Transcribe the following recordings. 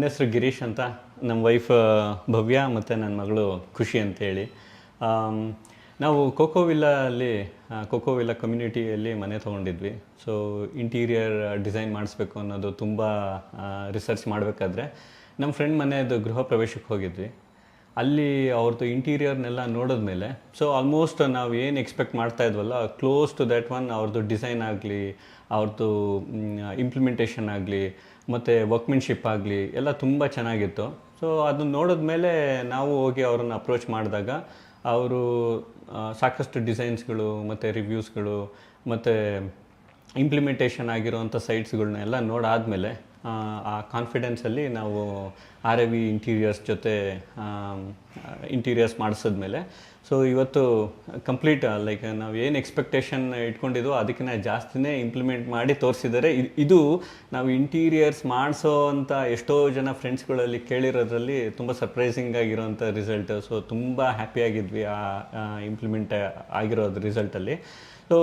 ನನ್ನ ಹೆಸರು ಗಿರೀಶ್ ಅಂತ ನಮ್ಮ ವೈಫ್ ಭವ್ಯ ಮತ್ತು ನನ್ನ ಮಗಳು ಖುಷಿ ಅಂತೇಳಿ. ನಾವು ಕೋಕೋವಿಲ್ಲಾ ಅಲ್ಲಿ ಆ, ಕೋಕೋವಿಲ್ಲಾ ಕಮ್ಯುನಿಟಿಯಲ್ಲಿ ಮನೆ ತೊಗೊಂಡಿದ್ವಿ. ಸೊ ಇಂಟೀರಿಯರ್ ಡಿಸೈನ್ ಮಾಡಿಸ್ಬೇಕು ಅನ್ನೋದು ತುಂಬ ರಿಸರ್ಚ್ ಮಾಡಬೇಕಾದ್ರೆ ನಮ್ಮ ಫ್ರೆಂಡ್ ಮನೆಯದು ಗೃಹ ಪ್ರವೇಶಕ್ಕೆ ಹೋಗಿದ್ವಿ. ಅಲ್ಲಿ ಅವ್ರದ್ದು ಇಂಟೀರಿಯರ್ನೆಲ್ಲ ನೋಡಿದ್ಮೇಲೆ ಸೊ ಆಲ್ಮೋಸ್ಟ್ ನಾವು ಏನು ಎಕ್ಸ್ಪೆಕ್ಟ್ ಮಾಡ್ತಾ ಇದ್ವಲ್ಲ ಕ್ಲೋಸ್ ಟು ದ್ಯಾಟ್ ಒನ್ ಅವ್ರದ್ದು ಡಿಸೈನ್ ಆಗಲಿ ಅವ್ರದ್ದು ಇಂಪ್ಲಿಮೆಂಟೇಷನ್ ಆಗಲಿ, ಮತ್ತು ವರ್ಕ್ಮೆನ್ಶಿಪ್ ಆಗಲಿ ಎಲ್ಲ ತುಂಬ ಚೆನ್ನಾಗಿತ್ತು. ಸೊ ಅದನ್ನ ನೋಡಿದ್ಮೇಲೆ ನಾವು ಹೋಗಿ ಅವ್ರನ್ನ ಅಪ್ರೋಚ್ ಮಾಡಿದಾಗ ಅವರು ಸಾಕಷ್ಟು ಡಿಸೈನ್ಸ್ಗಳು ಮತ್ತು ರಿವ್ಯೂಸ್ಗಳು ಮತ್ತು ಇಂಪ್ಲಿಮೆಂಟೇಷನ್ ಆಗಿರೋವಂಥ ಸೈಟ್ಸ್ಗಳನ್ನೆಲ್ಲ ನೋಡಾದಮೇಲೆ ಆ ಕಾನ್ಫಿಡೆನ್ಸಲ್ಲಿ ನಾವು ಆರ್ ಎ ವಿ ಇಂಟೀರಿಯರ್ಸ್ ಜೊತೆ ಇಂಟೀರಿಯರ್ಸ್ ಮಾಡಿಸಿದ್ಮೇಲೆ. ಸೊ ಇವತ್ತು ಕಂಪ್ಲೀಟ್ ಲೈಕ್ ನಾವು ಏನು ಎಕ್ಸ್ಪೆಕ್ಟೇಷನ್ ಇಟ್ಕೊಂಡಿದ್ವೋ ಅದಕ್ಕಿಂತ ಜಾಸ್ತಿನೇ ಇಂಪ್ಲಿಮೆಂಟ್ ಮಾಡಿ ತೋರಿಸಿದರೆ ಇದು ನಾವು ಇಂಟೀರಿಯರ್ಸ್ ಮಾಡಿಸೋ ಅಂತ ಎಷ್ಟೋ ಜನ ಫ್ರೆಂಡ್ಸ್ಗಳಲ್ಲಿ ಕೇಳಿರೋದ್ರಲ್ಲಿ ತುಂಬ ಸರ್ಪ್ರೈಸಿಂಗ್ ಆಗಿರೋಂಥ ರಿಸಲ್ಟ್ ಸೊ ತುಂಬ ಹ್ಯಾಪಿಯಾಗಿದ್ವಿ ಆ ಇಂಪ್ಲಿಮೆಂಟ್ ಆಗಿರೋದು ರಿಸಲ್ಟಲ್ಲಿ ಸೊ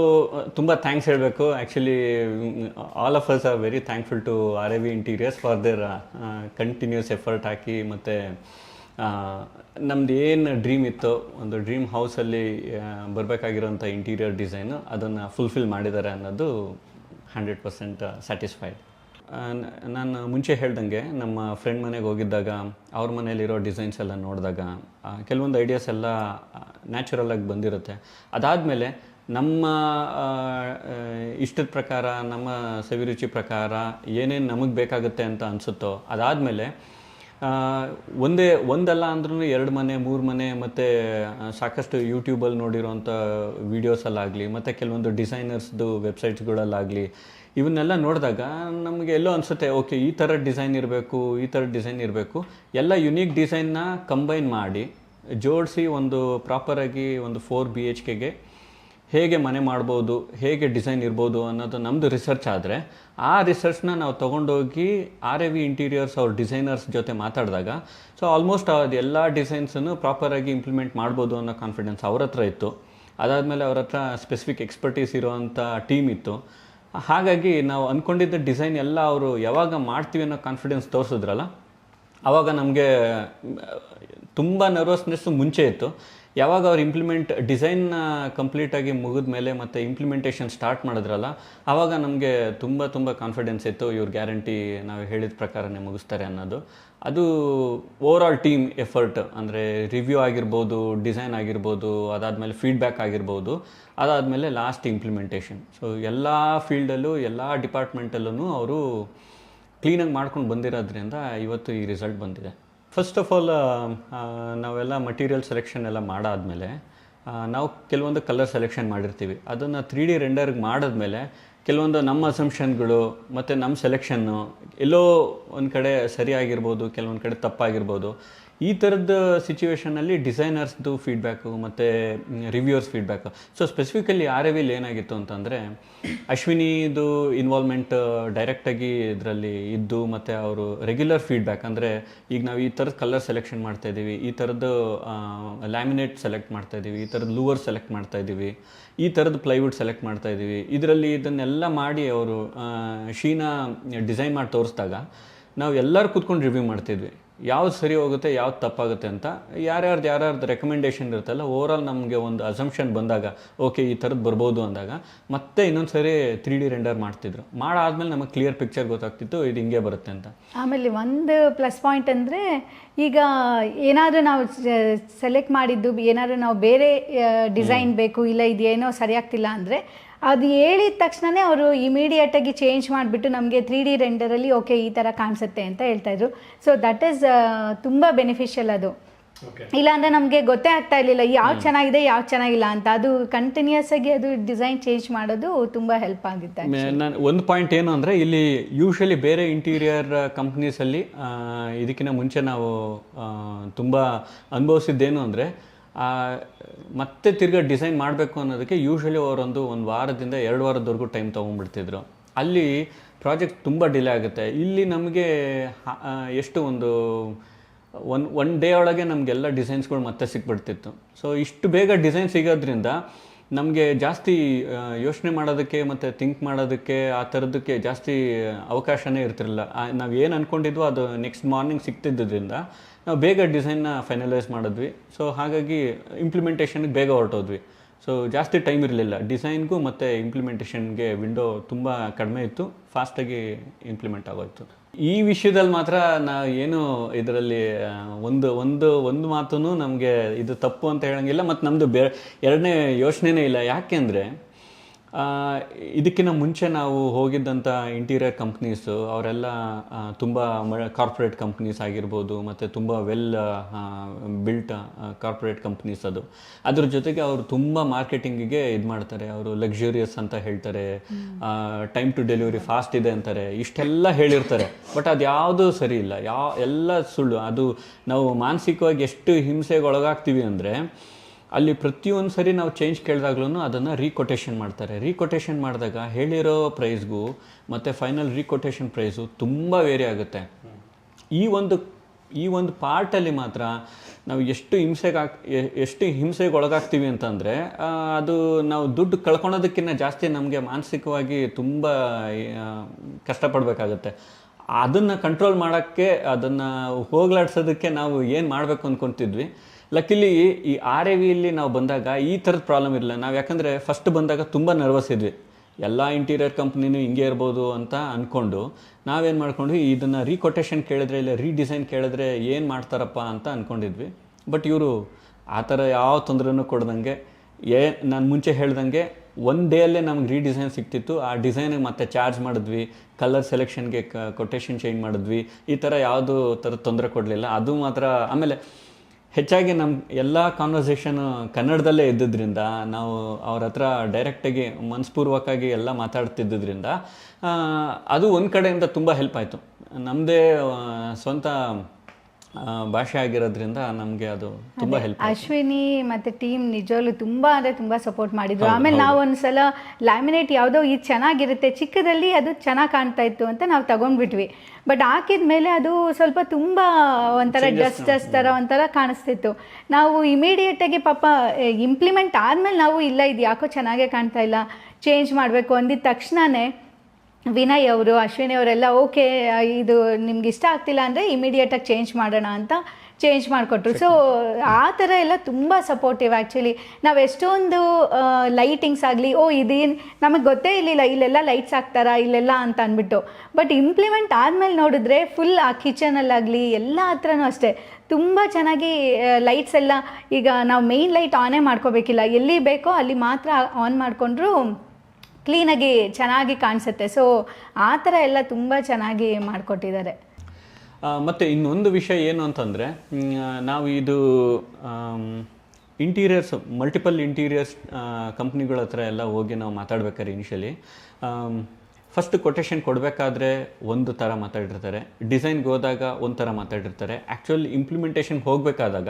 ತುಂಬ ಥ್ಯಾಂಕ್ಸ್ ಹೇಳಬೇಕು. Actually all of us are very thankful to R A V interiors for their continuous effort ಹಾಕಿ ಮತ್ತು ನಮ್ದು ಏನು ಡ್ರೀಮ್ ಇತ್ತು, ಒಂದು ಡ್ರೀಮ್ ಹೌಸಲ್ಲಿ ಬರಬೇಕಾಗಿರೋಂಥ ಇಂಟೀರಿಯರ್ ಡಿಸೈನು ಅದನ್ನು ಫುಲ್ಫಿಲ್ ಮಾಡಿದ್ದಾರೆ ಅನ್ನೋದು ಹಂಡ್ರೆಡ್ ಪರ್ಸೆಂಟ್ ಸ್ಯಾಟಿಸ್ಫೈಡ್ ನಾನು ಮುಂಚೆ ಹೇಳ್ದಂಗೆ ನಮ್ಮ ಫ್ರೆಂಡ್ ಮನೆಗೆ ಹೋಗಿದ್ದಾಗ, ಅವ್ರ ಮನೇಲಿರೋ ಡಿಸೈನ್ಸ್ ಎಲ್ಲ ನೋಡಿದಾಗ ಕೆಲವೊಂದು ಐಡಿಯಾಸ್ ಎಲ್ಲ ನ್ಯಾಚುರಲ್ ಆಗಿ ಬಂದಿರುತ್ತೆ. ಅದಾದಮೇಲೆ ನಮ್ಮ ಇಷ್ಟದ ಪ್ರಕಾರ, ನಮ್ಮ ಸವಿರುಚಿ ಪ್ರಕಾರ ಏನೇನು ನಮಗೆ ಬೇಕಾಗುತ್ತೆ ಅಂತ ಅನಿಸುತ್ತೋ ಅದಾದಮೇಲೆ ಒಂದೇ, ಒಂದಲ್ಲ ಅಂದ್ರೂ ಎರಡು ಮನೆ, ಮೂರು ಮನೆ, ಮತ್ತು ಸಾಕಷ್ಟು ಯೂಟ್ಯೂಬಲ್ಲಿ ನೋಡಿರೋಂಥ ವೀಡಿಯೋಸಲ್ಲಾಗಲಿ, ಮತ್ತು ಕೆಲವೊಂದು ಡಿಸೈನರ್ಸ್ದು ವೆಬ್ಸೈಟ್ಸ್ಗಳಲ್ಲಾಗಲಿ, ಇವನ್ನೆಲ್ಲ ನೋಡಿದಾಗ ನಮಗೆ ಎಲ್ಲೋ ಅನಿಸುತ್ತೆ, ಓಕೆ, ಈ ಥರ ಡಿಸೈನ್ ಇರಬೇಕು, ಈ ಥರ ಡಿಸೈನ್ ಇರಬೇಕು. ಎಲ್ಲ ಯುನೀಕ್ ಡಿಸೈನ್ನ ಕಂಬೈನ್ ಮಾಡಿ ಜೋಡಿಸಿ ಒಂದು ಪ್ರಾಪರಾಗಿ ಒಂದು ಫೋರ್ ಬಿ ಎಚ್ ಕೆಗೆ ಹೇಗೆ ಮನೆ ಮಾಡ್ಬೋದು, ಹೇಗೆ ಡಿಸೈನ್ ಇರ್ಬೋದು ಅನ್ನೋದು ನಮ್ಮದು ರಿಸರ್ಚ್ ಆದರೆ, ಆ ರಿಸರ್ಚ್ನ ನಾವು ತೊಗೊಂಡೋಗಿ ಆರ್ ಎ ವಿ ಇಂಟೀರಿಯರ್ಸ್ ಅವ್ರ ಡಿಸೈನರ್ಸ್ ಜೊತೆ ಮಾತಾಡಿದಾಗ ಸೊ ಆಲ್ಮೋಸ್ಟ್ ಅದು ಎಲ್ಲ ಡಿಸೈನ್ಸನ್ನು ಪ್ರಾಪರಾಗಿ ಇಂಪ್ಲಿಮೆಂಟ್ ಮಾಡ್ಬೋದು ಅನ್ನೋ ಕಾನ್ಫಿಡೆನ್ಸ್ ಅವ್ರ ಹತ್ರ ಇತ್ತು. ಅದಾದಮೇಲೆ ಅವ್ರ ಹತ್ರ ಸ್ಪೆಸಿಫಿಕ್ ಎಕ್ಸ್ಪರ್ಟೀಸ್ ಇರೋವಂಥ ಟೀಮ್ ಇತ್ತು. ಹಾಗಾಗಿ ನಾವು ಅಂದ್ಕೊಂಡಿದ್ದ ಡಿಸೈನ್ ಎಲ್ಲ ಅವರು ಯಾವಾಗ ಮಾಡ್ತೀವಿ ಅನ್ನೋ ಕಾನ್ಫಿಡೆನ್ಸ್ ತೋರಿಸಿದ್ರಲ್ಲ ಆವಾಗ ನಮಗೆ, ತುಂಬ ನರ್ವಸ್ನೆಸ್ಸು ಮುಂಚೆ ಇತ್ತು. ಯಾವಾಗ ಅವ್ರು ಇಂಪ್ಲಿಮೆಂಟ್ ಡಿಸೈನ್ ಕಂಪ್ಲೀಟಾಗಿ ಮುಗಿದ ಮೇಲೆ ಮತ್ತು ಇಂಪ್ಲಿಮೆಂಟೇಷನ್ ಸ್ಟಾರ್ಟ್ ಮಾಡಿದ್ರಲ್ಲ ಆವಾಗ ನಮಗೆ ತುಂಬ ತುಂಬ ಕಾನ್ಫಿಡೆನ್ಸ್ ಇತ್ತು, ಇವ್ರ ಗ್ಯಾರಂಟಿ ನಾವು ಹೇಳಿದ ಪ್ರಕಾರನೇ ಮುಗಿಸ್ತಾರೆ ಅನ್ನೋದು. ಅದು ಓವರ್ ಆಲ್ ಟೀಮ್ ಎಫರ್ಟ್ ಅಂದರೆ ರಿವ್ಯೂ ಆಗಿರ್ಬೋದು ಡಿಸೈನ್ ಆಗಿರ್ಬೋದು, ಅದಾದಮೇಲೆ ಫೀಡ್ಬ್ಯಾಕ್ ಆಗಿರ್ಬೋದು, ಅದಾದಮೇಲೆ ಲಾಸ್ಟ್ ಇಂಪ್ಲಿಮೆಂಟೇಷನ್ ಸೊ ಎಲ್ಲ ಫೀಲ್ಡಲ್ಲೂ ಎಲ್ಲ ಡಿಪಾರ್ಟ್ಮೆಂಟಲ್ಲೂ ಅವರು ಕ್ಲೀನಾಗಿ ಮಾಡ್ಕೊಂಡು ಬಂದಿರೋದ್ರಿಂದ ಇವತ್ತು ಈ ರಿಸಲ್ಟ್ ಬಂದಿದೆ. ಫಸ್ಟ್ ಆಫ್ ಆಲ್ ನಾವೆಲ್ಲ ಮಟೀರಿಯಲ್ ಸೆಲೆಕ್ಷನ್ ಎಲ್ಲ ಮಾಡಾದಮೇಲೆ ನಾವು ಕೆಲವೊಂದು ಕಲರ್ ಸೆಲೆಕ್ಷನ್ ಮಾಡಿರ್ತೀವಿ. ಅದನ್ನು ತ್ರೀ ಡಿ ರೆಂಡರ್ಗೆ ಮಾಡಿದ್ಮೇಲೆ, ಕೆಲವೊಂದು ನಮ್ಮ ಅಸಂಪ್ಷನ್ಗಳು ಮತ್ತು ನಮ್ಮ ಸೆಲೆಕ್ಷನ್ನು ಎಲ್ಲೋ ಒಂದು ಕಡೆ ಸರಿಯಾಗಿರ್ಬೋದು, ಕೆಲವೊಂದು ಕಡೆ ತಪ್ಪಾಗಿರ್ಬೋದು. ಈ ಥರದ ಸಿಚುವೇಷನಲ್ಲಿ ಡಿಸೈನರ್ಸ್ದು ಫೀಡ್ಬ್ಯಾಕು ಮತ್ತು reviewers feedback so specifically R A will ಏನಾಗಿತ್ತು ಅಂತಂದರೆ, ಅಶ್ವಿನಿದು ಇನ್ವಾಲ್ವ್ಮೆಂಟ್ ಡೈರೆಕ್ಟಾಗಿ ಇದರಲ್ಲಿ ಇದ್ದು, ಮತ್ತು ಅವರು ರೆಗ್ಯುಲರ್ ಫೀಡ್ಬ್ಯಾಕ್ ಅಂದರೆ ಈಗ ನಾವು ಈ ಥರದ ಕಲರ್ ಸೆಲೆಕ್ಷನ್ ಮಾಡ್ತಾ ಇದ್ದೀವಿ ಈ ಥರದ್ದು ಲ್ಯಾಮಿನೇಟ್ ಸೆಲೆಕ್ಟ್ ಮಾಡ್ತಾ ಇದ್ದೀವಿ ಈ ಥರದ್ದು ಲೂವರ್ ಸೆಲೆಕ್ಟ್ ಮಾಡ್ತಾ ಇದ್ದೀವಿ ಈ ಥರದ ಪ್ಲೈವುಡ್ ಸೆಲೆಕ್ಟ್ ಮಾಡ್ತಾ ಇದ್ದೀವಿ ಇದರಲ್ಲಿ ಇದನ್ನೆಲ್ಲ ಮಾಡಿ ಅವರು ಶೀನಾ ಡಿಸೈನ್ ಮಾಡಿ ತೋರಿಸಿದಾಗ, ನಾವು ಎಲ್ಲರೂ ಕೂತ್ಕೊಂಡು ರಿವ್ಯೂ ಮಾಡ್ತಿದ್ವಿ. ಯಾವ್ದು ಸರಿ ಹೋಗುತ್ತೆ ಯಾವ್ದು ತಪ್ಪಾಗುತ್ತೆ ಅಂತ ಯಾರ್ಯಾರ್ದು ಯಾರ್ಯಾರ್ದು ರೆಕಮೆಂಡೇಷನ್ ಇರುತ್ತಲ್ಲ ಓವರಾಲ್ ನಮಗೆ ಒಂದು ಅಸಂಪ್ಷನ್ ಬಂದಾಗ ಓಕೆ ಈ ಥರದ್ದು ಬರ್ಬೋದು ಅಂದಾಗ ಮತ್ತೆ ಇನ್ನೊಂದು ಸರಿ ತ್ರೀ ಡಿ ರೆಂಡರ್ ಮಾಡ್ತಿದ್ರು. ಮಾಡಾದ್ಮೇಲೆ ನಮಗೆ ಕ್ಲಿಯರ್ ಪಿಕ್ಚರ್ ಗೊತ್ತಾಗ್ತಿತ್ತು ಇದು ಹಿಂಗೆ ಬರುತ್ತೆ ಅಂತ. ಆಮೇಲೆ ಒಂದು ಪ್ಲಸ್ ಪಾಯಿಂಟ್ ಅಂದರೆ ಈಗ ಏನಾದರೂ ನಾವು ಸೆಲೆಕ್ಟ್ ಮಾಡಿದ್ದು ಏನಾದರೂ ನಾವು ಬೇರೆ ಡಿಸೈನ್ ಬೇಕು ಇಲ್ಲ ಇದೇನೋ ಸರಿಯಾಗ್ತಿಲ್ಲ ಅಂದರೆ ಅದು ಹೇಳಿದ ತಕ್ಷಣನೇ ಅವರು ಇಮಿಡಿಯೇಟಾಗಿ ಚೇಂಜ್ ಮಾಡಿಬಿಟ್ಟು ನಮಗೆ ತ್ರೀ ಡಿ ರೆಂಡರಲ್ಲಿ ಓಕೆ ಈ ಥರ ಕಾಣಿಸುತ್ತೆ ಅಂತ ಹೇಳ್ತಾಯಿದ್ರು ಸೊ ದಟ್ ಈಸ್ ತುಂಬ ಬೆನಿಫಿಷಿಯಲ್ ಅದು. ಇಲ್ಲಾಂದರೆ ನಮಗೆ ಗೊತ್ತೇ ಆಗ್ತಾ ಇರಲಿಲ್ಲ ಯಾವ್ದು ಚೆನ್ನಾಗಿದೆ ಯಾವ್ದು ಚೆನ್ನಾಗಿಲ್ಲ ಅಂತ. ಅದು ಕಂಟಿನ್ಯೂಸ್ ಆಗಿ ಅದು ಡಿಸೈನ್ ಚೇಂಜ್ ಮಾಡೋದು ತುಂಬ ಹೆಲ್ಪ್ ಆಗುತ್ತೆ ನಾನು ಒಂದು ಪಾಯಿಂಟ್ ಏನು ಅಂದರೆ ಇಲ್ಲಿ ಯೂಶಲಿ ಬೇರೆ ಇಂಟೀರಿಯರ್ ಕಂಪ್ನೀಸಲ್ಲಿ ಇದಕ್ಕಿಂತ ಮುಂಚೆ ನಾವು ತುಂಬ ಅನುಭವಿಸಿದ್ದೇನು ಅಂದರೆ ಮತ್ತೆ ತಿರ್ಗಾ ಡಿಸೈನ್ ಮಾಡಬೇಕು ಅನ್ನೋದಕ್ಕೆ ಯೂಶ್ವಲಿ ಅವರೊಂದು ಒಂದು ವಾರದಿಂದ ಎರಡು ವಾರದವರೆಗೂ ಟೈಮ್ ತೊಗೊಂಡ್ಬಿಡ್ತಿದ್ರು. ಅಲ್ಲಿ ಪ್ರಾಜೆಕ್ಟ್ ತುಂಬ ಡಿಲೇ ಆಗುತ್ತೆ. ಇಲ್ಲಿ ನಮಗೆ ಎಷ್ಟು ಒಂದು, ಒನ್ ಒನ್ ಡೇ ಒಳಗೆ ನಮಗೆಲ್ಲ ಡಿಸೈನ್ಸ್ಗಳು ಮತ್ತೆ ಸಿಕ್ಬಿಡ್ತಿತ್ತು. ಸೊ ಇಷ್ಟು ಬೇಗ ಡಿಸೈನ್ ಸಿಗೋದ್ರಿಂದ ನಮಗೆ ಜಾಸ್ತಿ ಯೋಚನೆ ಮಾಡೋದಕ್ಕೆ ಮತ್ತು ಥಿಂಕ್ ಮಾಡೋದಕ್ಕೆ ಆ ಥರದಕ್ಕೆ ಜಾಸ್ತಿ ಅವಕಾಶನೇ ಇರ್ತಿರಲಿಲ್ಲ. ನಾವು ಏನು ಅಂದ್ಕೊಂಡಿದ್ವೋ ಅದು ನೆಕ್ಸ್ಟ್ ಮಾರ್ನಿಂಗ್ ಸಿಗ್ತಿದ್ದರಿಂದ ನಾವು ಬೇಗ ಡಿಸೈನ್ನ ಫೈನಲೈಸ್ ಮಾಡಿದ್ವಿ. ಸೊ ಹಾಗಾಗಿ ಇಂಪ್ಲಿಮೆಂಟೇಷನ್ಗೆ ಬೇಗ ಹೊರಟೋದ್ವಿ. ಸೊ ಜಾಸ್ತಿ ಟೈಮ್ ಇರಲಿಲ್ಲ. ಡಿಸೈನ್ಗೂ ಮತ್ತು ಇಂಪ್ಲಿಮೆಂಟೇಷನ್ಗೆ ವಿಂಡೋ ತುಂಬ ಕಡಿಮೆ ಇತ್ತು. ಫಾಸ್ಟಾಗಿ ಇಂಪ್ಲಿಮೆಂಟ್ ಆಗೋಯ್ತು. ಈ ವಿಷಯದಲ್ಲಿ ಮಾತ್ರ ನಾ ಏನು ಇದರಲ್ಲಿ ಒಂದು ಒಂದು ಒಂದು ಮಾತು ನಮಗೆ ಇದು ತಪ್ಪು ಅಂತ ಹೇಳೋಂಗಿಲ್ಲ. ಮತ್ತು ನಮ್ಮದು ಬೇ, ಎರಡನೇ ಯೋಚನೆನೇ ಇಲ್ಲ. ಯಾಕೆಂದರೆ ಇದಕ್ಕಿಂತ ಮುಂಚೆ ನಾವು ಹೋಗಿದ್ದಂಥ ಇಂಟೀರಿಯರ್ ಕಂಪ್ನೀಸು ಅವರೆಲ್ಲ ತುಂಬ ಕಾರ್ಪೊರೇಟ್ ಕಂಪ್ನೀಸ್ ಆಗಿರ್ಬೋದು ಮತ್ತು ತುಂಬ ವೆಲ್ ಬಿಲ್ಟ್ ಕಾರ್ಪೊರೇಟ್ ಕಂಪ್ನೀಸ್ ಅದು. ಅದ್ರ ಜೊತೆಗೆ ಅವರು ತುಂಬ ಮಾರ್ಕೆಟಿಂಗಿಗೆ ಇದು ಮಾಡ್ತಾರೆ. ಅವರು ಲಕ್ಸುರಿಯಸ್ ಅಂತ ಹೇಳ್ತಾರೆ. ಟೈಮ್ ಟು ಡೆಲಿವರಿ ಫಾಸ್ಟ್ ಇದೆ ಅಂತಾರೆ. ಇಷ್ಟೆಲ್ಲ ಹೇಳಿರ್ತಾರೆ. ಬಟ್ ಅದು ಯಾವುದೂ ಸರಿ ಇಲ್ಲ. ಯಾವ ಎಲ್ಲ ಸುಳ್ಳು. ಅದು ನಾವು ಮಾನಸಿಕವಾಗಿ ಎಷ್ಟು ಹಿಂಸೆಗೆ ಒಳಗಾಗ್ತೀವಿ ಅಂದರೆ ಅಲ್ಲಿ ಪ್ರತಿಯೊಂದು ಸರಿ ನಾವು ಚೇಂಜ್ ಕೇಳಿದಾಗ್ಲೂ ಅದನ್ನು ರೀಕೊಟೇಷನ್ ಮಾಡ್ತಾರೆ. ರೀಕೊಟೇಷನ್ ಮಾಡಿದಾಗ ಹೇಳಿರೋ ಪ್ರೈಸ್ಗೂ ಮತ್ತು ಫೈನಲ್ ರೀಕೊಟೇಷನ್ ಪ್ರೈಸು ತುಂಬ ವೇರಿ ಆಗುತ್ತೆ. ಈ ಒಂದು ಈ ಒಂದು ಪಾರ್ಟಲ್ಲಿ ಮಾತ್ರ ನಾವು ಎಷ್ಟು ಹಿಂಸೆಗೆ ಎಷ್ಟು ಹಿಂಸೆಗೆ ಒಳಗಾಗ್ತೀವಿ ಅಂತಂದರೆ ಅದು ನಾವು ದುಡ್ಡು ಕಳ್ಕೊಳೋದಕ್ಕಿಂತ ಜಾಸ್ತಿ ನಮಗೆ ಮಾನಸಿಕವಾಗಿ ತುಂಬ ಕಷ್ಟಪಡಬೇಕಾಗತ್ತೆ. ಅದನ್ನು ಕಂಟ್ರೋಲ್ ಮಾಡೋಕ್ಕೆ, ಅದನ್ನು ಹೋಗ್ಲಾಡ್ಸೋದಕ್ಕೆ ನಾವು ಏನು ಮಾಡಬೇಕು ಅಂದ್ಕೊತಿದ್ವಿ ಲಕ್ಕಿಲಿ ಈ ಆರ್ ಎ ವಿಯಲ್ಲಿ ನಾವು ಬಂದಾಗ ಈ ಥರದ ಪ್ರಾಬ್ಲಮ್ ಇರಲಿಲ್ಲ. ನಾವು ಯಾಕಂದರೆ ಫಸ್ಟ್ ಬಂದಾಗ ತುಂಬ ನರ್ವಸ್ ಇದ್ವಿ. ಎಲ್ಲ ಇಂಟೀರಿಯರ್ ಕಂಪ್ನಿನೂ ಹಿಂಗೆ ಇರ್ಬೋದು ಅಂತ ಅಂದ್ಕೊಂಡು ನಾವೇನು ಮಾಡ್ಕೊಂಡ್ವಿ, ಇದನ್ನು ರೀಕೊಟೇಷನ್ ಕೇಳಿದ್ರೆ ಇಲ್ಲ ರೀಡಿಸೈನ್ ಕೇಳಿದ್ರೆ ಏನು ಮಾಡ್ತಾರಪ್ಪ ಅಂತ ಅಂದ್ಕೊಂಡಿದ್ವಿ ಬಟ್ ಇವರು ಆ ಥರ ಯಾವ ತೊಂದರೆನೂ ಕೊಡ್ದಂಗೆ, ಏ, ನಾನು ಮುಂಚೆ ಹೇಳ್ದಂಗೆ ಒನ್ ಡೇಯಲ್ಲೇ ನಮ್ಗೆ ರೀಡಿಸೈನ್ ಸಿಕ್ತಿತ್ತು. ಆ ಡಿಸೈನಿಗೆ ಮತ್ತೆ ಚಾರ್ಜ್ ಮಾಡಿದ್ವಿ. ಕಲರ್ ಸೆಲೆಕ್ಷನ್ಗೆ ಕೊಟೇಷನ್ ಚೇಂಜ್ ಮಾಡಿದ್ವಿ. ಈ ಥರ ಯಾವುದು ಥರ ತೊಂದರೆ ಕೊಡಲಿಲ್ಲ. ಅದು ಮಾತ್ರ, ಆಮೇಲೆ ಹೆಚ್ಚಾಗಿ ನಮ್ಮ ಎಲ್ಲ ಕಾನ್ವರ್ಸೇಷನ್ ಕನ್ನಡದಲ್ಲೇ ಇದ್ದಿದ್ದರಿಂದ ನಾವು ಅವ್ರ ಹತ್ರ ಡೈರೆಕ್ಟಾಗಿ ಮನಸ್ಪೂರ್ವಕವಾಗಿ ಎಲ್ಲ ಮಾತಾಡ್ತಿದ್ದರಿಂದ ಅದು ಒಂದು ಕಡೆಯಿಂದ ತುಂಬ ಹೆಲ್ಪ್ ಆಯಿತು. ನಮ್ಮದೇ ಸ್ವಂತ ಭಾಷೆ ಆಗಿರೋದ್ರಿಂದ ನಮಗೆ ಅದು ತುಂಬ ಹೆಲ್ಪ್ ಅಶ್ವಿನಿ ಮತ್ತೆ ಟೀಮ್ ನಿಜವಾಗ್ಲೂ ತುಂಬಾ ಅಂದ್ರೆ ತುಂಬಾ ಸಪೋರ್ಟ್ ಮಾಡಿದ್ರು. ಆಮೇಲೆ ನಾವು ಒಂದ್ಸಲ ಲ್ಯಾಮಿನೇಟ್ ಯಾವುದೋ ಇದು ಚೆನ್ನಾಗಿರುತ್ತೆ ಚಿಕ್ಕದಲ್ಲಿ ಅದು ಚೆನ್ನಾಗಿ ಕಾಣ್ತಾ ಇತ್ತು ಅಂತ ನಾವು ತಗೊಂಡ್ಬಿಟ್ವಿ. ಬಟ್ ಹಾಕಿದ ಮೇಲೆ ಅದು ಸ್ವಲ್ಪ ತುಂಬ ಒಂಥರ ಡಸ್ಟ್ ಡಸ್ಟ್ ಥರ ಒಂಥರ ಕಾಣಿಸ್ತಿತ್ತು. ನಾವು ಇಮಿಡಿಯೇಟ್ ಆಗಿ ಪಾಪ ಇಂಪ್ಲಿಮೆಂಟ್ ಆದಮೇಲೆ ನಾವು ಇಲ್ಲ ಇದು ಯಾಕೋ ಚೆನ್ನಾಗೇ ಕಾಣ್ತಾ ಇಲ್ಲ ಚೇಂಜ್ ಮಾಡಬೇಕು ಅಂದಿದ ತಕ್ಷಣನೇ ವಿನಯ್ ಅವರು, ಅಶ್ವಿನಿ ಅವರೆಲ್ಲ, ಓಕೆ, ಇದು ನಿಮ್ಗೆ ಇಷ್ಟ ಆಗ್ತಿಲ್ಲ ಅಂದರೆ ಇಮಿಡಿಯೇಟಾಗಿ ಚೇಂಜ್ ಮಾಡೋಣ ಅಂತ ಚೇಂಜ್ ಮಾಡಿಕೊಟ್ರು. ಸೊ ಆ ಥರ ಎಲ್ಲ ತುಂಬ ಸಪೋರ್ಟಿವ್ ಆ್ಯಕ್ಚುಲಿ ನಾವು ಎಷ್ಟೊಂದು ಲೈಟಿಂಗ್ಸ್ ಆಗಲಿ, ಓ, ಇದೇನು, ನಮಗೆ ಗೊತ್ತೇ ಇರಲಿಲ್ಲ, ಇಲ್ಲೆಲ್ಲ ಲೈಟ್ಸ್ ಹಾಕ್ತಾರಾ, ಇಲ್ಲೆಲ್ಲ ಅಂತ ಅಂದ್ಬಿಟ್ಟು. ಬಟ್ ಇಂಪ್ಲಿಮೆಂಟ್ ಆದಮೇಲೆ ನೋಡಿದ್ರೆ ಫುಲ್ ಆ ಕಿಚನಲ್ಲಾಗಲಿ ಎಲ್ಲ ಹತ್ರನೂ ಅಷ್ಟೇ. ತುಂಬ ಚೆನ್ನಾಗಿ ಲೈಟ್ಸ್ ಎಲ್ಲ ಈಗ ನಾವು ಮೇಯ್ನ್ ಲೈಟ್ ಆನೇ ಮಾಡ್ಕೋಬೇಕಿಲ್ಲ. ಎಲ್ಲಿ ಬೇಕೋ ಅಲ್ಲಿ ಮಾತ್ರ ಆನ್ ಮಾಡಿಕೊಂಡ್ರು ಕ್ಲೀನಾಗಿ ಚೆನ್ನಾಗಿ ಕಾಣಿಸುತ್ತೆ. ಸೊ ಆ ಥರ ಎಲ್ಲ ತುಂಬ ಚೆನ್ನಾಗಿ ಮಾಡಿಕೊಟ್ಟಿದ್ದಾರೆ. ಮತ್ತು ಇನ್ನೊಂದು ವಿಷಯ ಏನು ಅಂತಂದರೆ ನಾವು ಇದು ಇಂಟೀರಿಯರ್ಸ್ ಮಲ್ಟಿಪಲ್ ಇಂಟೀರಿಯರ್ಸ್ ಕಂಪ್ನಿಗಳ ಹತ್ರ ಎಲ್ಲ ಹೋಗಿ ನಾವು ಮಾತಾಡ್ಬೇಕಾದ್ರೆ ಇನಿಷಿಯಲಿ ಫಸ್ಟ್ ಕೊಟೇಶನ್ ಕೊಡಬೇಕಾದ್ರೆ ಒಂದು ಥರ ಮಾತಾಡಿರ್ತಾರೆ. ಡಿಸೈನ್ಗೆ ಹೋದಾಗ ಒಂಥರ ಥರ ಮಾತಾಡಿರ್ತಾರೆ. ಆ್ಯಕ್ಚುಲ್ ಇಂಪ್ಲಿಮೆಂಟೇಷನ್ಗೆ ಹೋಗಬೇಕಾದಾಗ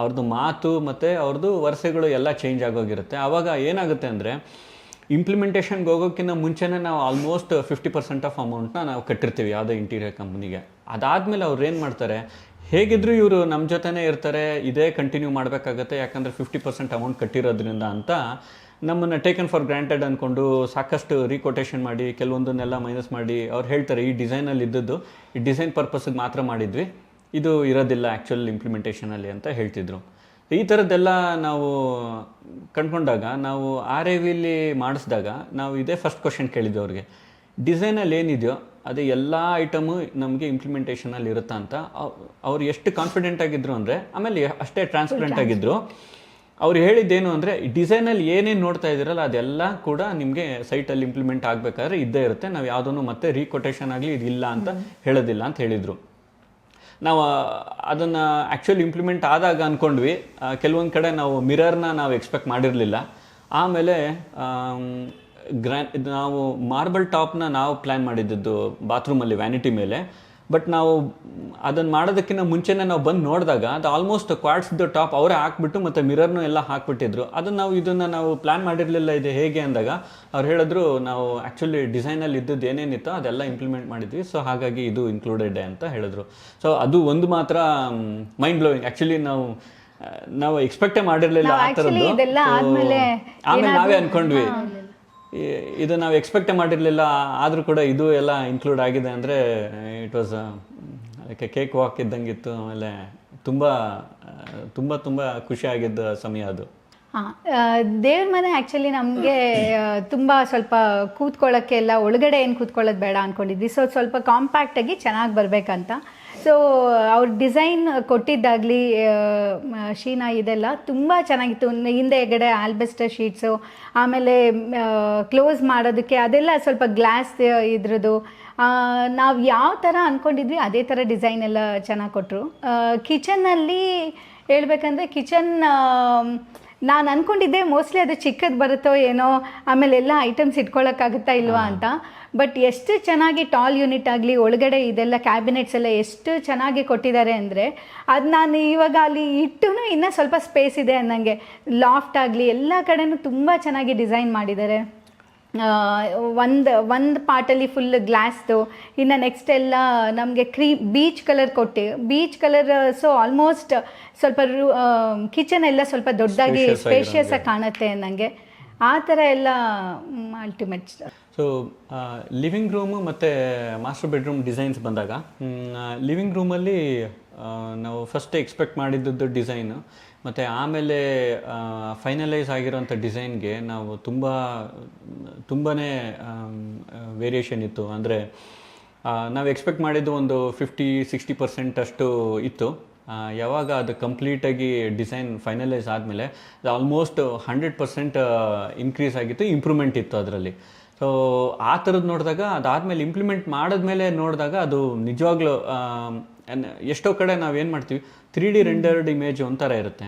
ಅವ್ರದ್ದು ಮಾತು ಮತ್ತು ಅವ್ರದ್ದು ವರ್ಷಗಳು ಎಲ್ಲ ಚೇಂಜ್ ಆಗೋಗಿರುತ್ತೆ. ಆವಾಗ ಏನಾಗುತ್ತೆ ಅಂದರೆ ಇಂಪ್ಲಿಮೆಂಟೇಷನ್ಗೆ ಹೋಗೋಕ್ಕಿಂತ ಮುಂಚೆನೇ ನಾವು ಆಲ್ಮೋಸ್ಟ್ ಫಿಫ್ಟಿ ಪರ್ಸೆಂಟ್ ಆಫ್ ಅಮೌಂಟ್ನ ನಾವು ಕಟ್ಟಿರ್ತೀವಿ ಯಾವುದೇ ಇಂಟೀರಿಯರ್ ಕಂಪ್ನಿಗೆ ಅದಾದಮೇಲೆ ಅವ್ರು ಏನು ಮಾಡ್ತಾರೆ, ಹೇಗಿದ್ರು ಇವರು ನಮ್ಮ ಜೊತೆನೇ ಇರ್ತಾರೆ, ಇದೇ ಕಂಟಿನ್ಯೂ ಮಾಡಬೇಕಾಗತ್ತೆ, ಯಾಕಂದರೆ ಫಿಫ್ಟಿ ಪರ್ಸೆಂಟ್ ಅಮೌಂಟ್ ಕಟ್ಟಿರೋದ್ರಿಂದ ಅಂತ ನಮ್ಮನ್ನು ಟೇಕನ್ ಫಾರ್ ಗ್ರಾಂಟೆಡ್ ಅಂದ್ಕೊಂಡು ಸಾಕಷ್ಟು ರೀಕೊಟೇಷನ್ ಮಾಡಿ, ಕೆಲವೊಂದನ್ನೆಲ್ಲ ಮೈನಸ್ ಮಾಡಿ ಅವ್ರು ಹೇಳ್ತಾರೆ, ಈ ಡಿಸೈನಲ್ಲಿ ಇದ್ದದ್ದು, ಈ ಡಿಸೈನ್ ಪರ್ಪಸ್ಗೆ ಮಾತ್ರ ಮಾಡಿದ್ವಿ, ಇದು ಇರೋದಿಲ್ಲ ಆ್ಯಕ್ಚುಲ್ ಇಂಪ್ಲಿಮೆಂಟೇಷನಲ್ಲಿ ಅಂತ ಹೇಳ್ತಿದ್ರು. ಈ ಥರದ್ದೆಲ್ಲ ನಾವು ಕಂಡ್ಕೊಂಡಾಗ ನಾವು ಆರ್ ಎ ವಿಲಿ ಮಾಡಿಸಿದಾಗ ನಾವು ಇದೇ ಫಸ್ಟ್ ಕ್ವಶನ್ ಕೇಳಿದ್ವಿ ಅವ್ರಿಗೆ. ಡಿಸೈನಲ್ಲಿ ಏನಿದೆಯೋ ಅದೇ ಎಲ್ಲ ಐಟಮು ನಮಗೆ ಇಂಪ್ಲಿಮೆಂಟೇಷನಲ್ಲಿ ಇರುತ್ತಾ ಅಂತ ಅವ್- ಅವ್ರು ಎಷ್ಟು ಕಾನ್ಫಿಡೆಂಟ್ ಆಗಿದ್ರು ಅಂದರೆ ಆಮೇಲೆ ಅಷ್ಟೇ ಟ್ರಾನ್ಸ್ಪರೆಂಟ್ ಆಗಿದ್ರು. ಅವ್ರು ಹೇಳಿದ್ದೇನು ಅಂದರೆ ಡಿಸೈನಲ್ಲಿ ಏನೇನು ನೋಡ್ತಾ ಇದ್ದೀರಲ್ಲ ಅದೆಲ್ಲ ಕೂಡ ನಿಮಗೆ ಸೈಟಲ್ಲಿ ಇಂಪ್ಲಿಮೆಂಟ್ ಆಗಬೇಕಾದ್ರೆ ಇದ್ದೇ ಇರುತ್ತೆ. ನಾವು ಯಾವುದನ್ನು ಮತ್ತೆ ರೀಕೊಟೇಷನ್ ಆಗಲಿ ಇದಿಲ್ಲ ಅಂತ ಹೇಳೋದಿಲ್ಲ ಅಂತ ಹೇಳಿದರು. ನಾವು ಅದನ್ನು ಆ್ಯಕ್ಚುಲಿ ಇಂಪ್ಲಿಮೆಂಟ್ ಆದಾಗ ಅಂದ್ಕೊಂಡ್ವಿ ಕೆಲವೊಂದು ಕಡೆ ನಾವು ಮಿರರ್ನ ನಾವು ಎಕ್ಸ್ಪೆಕ್ಟ್ ಮಾಡಿರಲಿಲ್ಲ. ಆಮೇಲೆ ಗ್ರ್ಯಾ ನಾವು ಮಾರ್ಬಲ್ ಟಾಪ್ನ ನಾವು ಪ್ಲ್ಯಾನ್ ಮಾಡಿದ್ದದ್ದು ಬಾತ್ರೂಮಲ್ಲಿ ವ್ಯಾನಿಟಿ ಮೇಲೆ. ಬಟ್ ನಾವು ಅದನ್ನು ಮಾಡೋದಕ್ಕಿಂತ ಮುಂಚೆನೇ ನಾವು ಬಂದು ನೋಡಿದಾಗ ಅದು ಆಲ್ಮೋಸ್ಟ್ ಕ್ವಾಡ್ಸ್ದು ಟಾಪ್ ಅವರೇ ಹಾಕ್ಬಿಟ್ಟು ಮತ್ತು ಮಿರರ್ನು ಎಲ್ಲ ಹಾಕ್ಬಿಟ್ಟಿದ್ರು. ಅದನ್ನು ನಾವು ಇದನ್ನು ನಾವು ಪ್ಲ್ಯಾನ್ ಮಾಡಿರಲಿಲ್ಲ ಇದು ಹೇಗೆ ಅಂದಾಗ ಅವ್ರು ಹೇಳಿದ್ರು ನಾವು ಆ್ಯಕ್ಚುಲಿ ಡಿಸೈನಲ್ಲಿ ಇದ್ದದ್ದು ಏನೇನಿತ್ತು ಅದೆಲ್ಲ ಇಂಪ್ಲಿಮೆಂಟ್ ಮಾಡಿದ್ವಿ. ಸೊ ಹಾಗಾಗಿ ಇದು ಇನ್ಕ್ಲೂಡೆಡ್ ಅಂತ ಹೇಳಿದ್ರು. ಸೊ ಅದು ಒಂದು ಮಾತ್ರ ಮೈಂಡ್ ಬ್ಲೋಯಿಂಗ್ ಆ್ಯಕ್ಚುಲಿ ನಾವು ನಾವು ಎಕ್ಸ್ಪೆಕ್ಟೇ ಮಾಡಿರಲಿಲ್ಲ ಆ ಥರದ್ದು. ಆಮೇಲೆ ನಾವೇ ಅನ್ಕೊಂಡ್ವಿ. ಇದು ನಾವು ಎಕ್ಸ್ಪೆಕ್ಟ್ ಮಾಡಿರಲಿಲ್ಲ, ಆದರೂ ಕೂಡ ಇದು ಎಲ್ಲ ಇನ್ಕ್ಲೂಡ್ ಆಗಿದೆ ಅಂದರೆ ಇಟ್ ವಾಸ್ ಅದಕ್ಕೆ ಕೇಕ್ ವಾಕ್ ಇದ್ದಂಗಿತ್ತು, ಆಮೇಲೆ ತುಂಬ ತುಂಬ ತುಂಬ ಖುಷಿಯಾಗಿದ್ದ ಸಮಯ ಅದು. ಹಾಂ ದೇವ್ರ ಮನೆ ಆ್ಯಕ್ಚುಲಿ ನಮಗೆ ತುಂಬ ಸ್ವಲ್ಪ ಕೂತ್ಕೊಳ್ಳೋಕ್ಕೆ ಎಲ್ಲ ಒಳಗಡೆ ಏನು ಕೂತ್ಕೊಳ್ಳೋದು ಬೇಡ ಅಂದ್ಕೊಂಡಿದ್ವಿ ಸೊ ಸ್ವಲ್ಪ ಕಾಂಪ್ಯಾಕ್ಟಾಗಿ ಚೆನ್ನಾಗಿ ಬರಬೇಕಂತ. ಸೊ ಅವ್ರ ಡಿಸೈನ್ ಕೊಟ್ಟಿದ್ದಾಗಲಿ ಶೀನಾ ಇದೆಲ್ಲ ತುಂಬ ಚೆನ್ನಾಗಿತ್ತು. ಹಿಂದೆಗಡೆ ಆಲ್ಬೆಸ್ಟರ್ ಶೀಟ್ಸು ಆಮೇಲೆ ಕ್ಲೋಸ್ ಮಾಡೋದಕ್ಕೆ ಅದೆಲ್ಲ ಸ್ವಲ್ಪ ಗ್ಲಾಸ್ ಇದ್ರದ್ದು. ನಾವು ಯಾವ ಥರ ಅಂದ್ಕೊಂಡಿದ್ವಿ ಅದೇ ಥರ ಡಿಸೈನ್ ಎಲ್ಲ ಚೆನ್ನಾಗಿ ಕೊಟ್ಟರು ಕಿಚನ್ನಲ್ಲಿ ಹೇಳ್ಬೇಕಂದ್ರೆ ಕಿಚನ್ ನಾನು ಅಂದ್ಕೊಂಡಿದ್ದೆ ಮೋಸ್ಟ್ಲಿ ಅದು ಚಿಕ್ಕದು ಬರುತ್ತೋ ಏನೋ ಆಮೇಲೆ ಎಲ್ಲ ಐಟಮ್ಸ್ ಇಟ್ಕೊಳ್ಳೋಕ್ಕಾಗುತ್ತಾ ಇಲ್ವಾ ಅಂತ. ಬಟ್ ಎಷ್ಟು ಚೆನ್ನಾಗಿ ಟಾಲ್ ಯೂನಿಟ್ ಆಗಲಿ ಒಳಗಡೆ ಇದೆಲ್ಲ ಕ್ಯಾಬಿನೆಟ್ಸ್ ಎಲ್ಲ ಎಷ್ಟು ಚೆನ್ನಾಗಿ ಕೊಟ್ಟಿದ್ದಾರೆ ಅಂದರೆ ಅದು ನಾನು ಇವಾಗ ಅಲ್ಲಿ ಇಟ್ಟು ಇನ್ನೂ ಸ್ವಲ್ಪ ಸ್ಪೇಸ್ ಇದೆ ಅನ್ನಂಗೆ. ಲಾಫ್ಟ್ ಆಗಲಿ ಎಲ್ಲ ಕಡೆನೂ ತುಂಬ ಚೆನ್ನಾಗಿ ಡಿಸೈನ್ ಮಾಡಿದ್ದಾರೆ. ಒಂದು ಒಂದು ಪಾರ್ಟಲ್ಲಿ ಫುಲ್ ಗ್ಲಾಸ್ದು ಇನ್ನು ನೆಕ್ಸ್ಟ್ ಎಲ್ಲ ನಮಗೆ ಕ್ರೀ ಬೀಚ್ ಕಲರ್ ಕೊಟ್ಟು. ಬೀಚ್ ಕಲರ್ ಸೊ ಆಲ್ಮೋಸ್ಟ್ ಸ್ವಲ್ಪ ಕಿಚನ್ ಎಲ್ಲ ಸ್ವಲ್ಪ ದೊಡ್ಡದಾಗಿ ಸ್ಪೇಷಿಯಸ್ ಆಗಿ ಕಾಣುತ್ತೆ ನನಗೆ ಆ ಥರ ಎಲ್ಲ ಅಲ್ಟಿಮೇಟ್ ಸೊ ಲಿವಿಂಗ್ ರೂಮು ಮತ್ತು ಮಾಸ್ಟರ್ ಬೆಡ್ರೂಮ್ ಡಿಸೈನ್ಸ್ ಬಂದಾಗ ಲಿವಿಂಗ್ ರೂಮಲ್ಲಿ ನಾವು ಫಸ್ಟ್ ಎಕ್ಸ್ಪೆಕ್ಟ್ ಮಾಡಿದ್ದದ್ದು ಡಿಸೈನು ಮತ್ತು ಆಮೇಲೆ ಫೈನಲೈಸ್ ಆಗಿರೋಂಥ ಡಿಸೈನ್ಗೆ ನಾವು ತುಂಬ ತುಂಬಾ ವೇರಿಯೇಷನ್ ಇತ್ತು. ಅಂದರೆ ನಾವು ಎಕ್ಸ್ಪೆಕ್ಟ್ ಮಾಡಿದ್ದು ಒಂದು ಫಿಫ್ಟಿ ಸಿಕ್ಸ್ಟಿ ಪರ್ಸೆಂಟ್ ಅಷ್ಟು ಇತ್ತು. ಯಾವಾಗ ಅದು ಕಂಪ್ಲೀಟಾಗಿ ಡಿಸೈನ್ ಫೈನಲೈಸ್ ಆದಮೇಲೆ ಆಲ್ಮೋಸ್ಟ್ ಹಂಡ್ರೆಡ್ ಪರ್ಸೆಂಟ್ ಇನ್ಕ್ರೀಸ್ ಆಗಿತ್ತು ಇಂಪ್ರೂವ್ಮೆಂಟ್ ಇತ್ತು ಅದರಲ್ಲಿ. ಸೊ ಆ ಥರದ್ದು ನೋಡಿದಾಗ ಅದಾದಮೇಲೆ ಇಂಪ್ಲಿಮೆಂಟ್ ಮಾಡಿದ್ಮೇಲೆ ನೋಡಿದಾಗ ಅದು ನಿಜವಾಗ್ಲೂ ಎಷ್ಟೋ ಕಡೆ ನಾವೇನು ಮಾಡ್ತೀವಿ ತ್ರೀ ಡಿ ರೆಂಡರ್ಡ್ ಇಮೇಜ್ ಒಂಥರ ಇರುತ್ತೆ.